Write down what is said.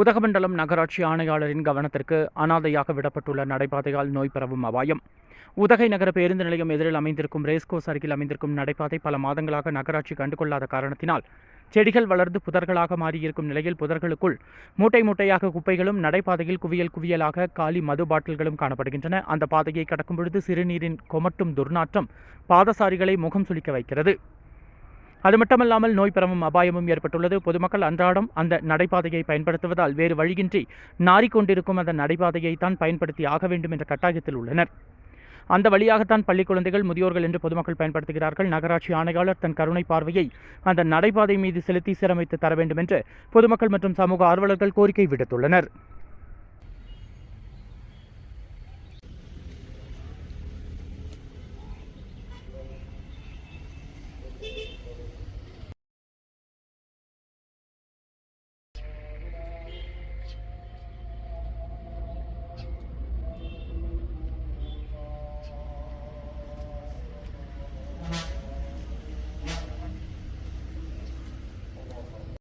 உதகமண்டலம் நகராட்சி ஆணையாளரின் கவனத்திற்கு அனாதையாக விடப்பட்டுள்ள நடைபாதையால் நோய் பரவும் அபாயம். உதகை நகர பேருந்து நிலையம் எதிரில் அமைந்திருக்கும் ரேஸ்கோஸ் அருகில் அமைந்திருக்கும் நடைபாதை பல மாதங்களாக நகராட்சி கண்டுகொள்ளாத காரணத்தினால் செடிகள் வளர்ந்து புதர்களாக மாறியிருக்கும் நிலையில் புதர்களுக்குள் மூட்டை மூட்டையாக குப்பைகளும் நடைபாதையில் குவியல் குவியலாக காலி மது பாட்டில்களும் காணப்படுகின்றன. அந்த பாதையை கடக்கும் பொழுது சிறுநீரின் கொமட்டும் துர்நாற்றம் பாதசாரிகளை முகம் சுளிக்க வைக்கிறது. அது மட்டுமல்லாமல் நோய் பரவும் அபாயமும் ஏற்பட்டுள்ளது. பொதுமக்கள் அன்றாடம் அந்த நடைபாதையை பயன்படுத்துவதால் வேறு வழியின்றி நாறிக்கொண்டிருக்கும் அந்த நடைபாதையை தான் பயன்படுத்தி ஆக வேண்டும் என்ற கட்டாயத்தில் உள்ளனர். அந்த வழியாகத்தான் பள்ளி குழந்தைகள் முதியோர்கள் என்று பொதுமக்கள் பயன்படுத்துகிறார்கள். நகராட்சி ஆணையாளர் தன் கருணை பார்வையை அந்த நடைபாதை மீது செலுத்தி சீரமைத்து தர வேண்டும் என்று பொதுமக்கள் மற்றும் சமூக ஆர்வலர்கள் கோரிக்கை விடுத்துள்ளனர்.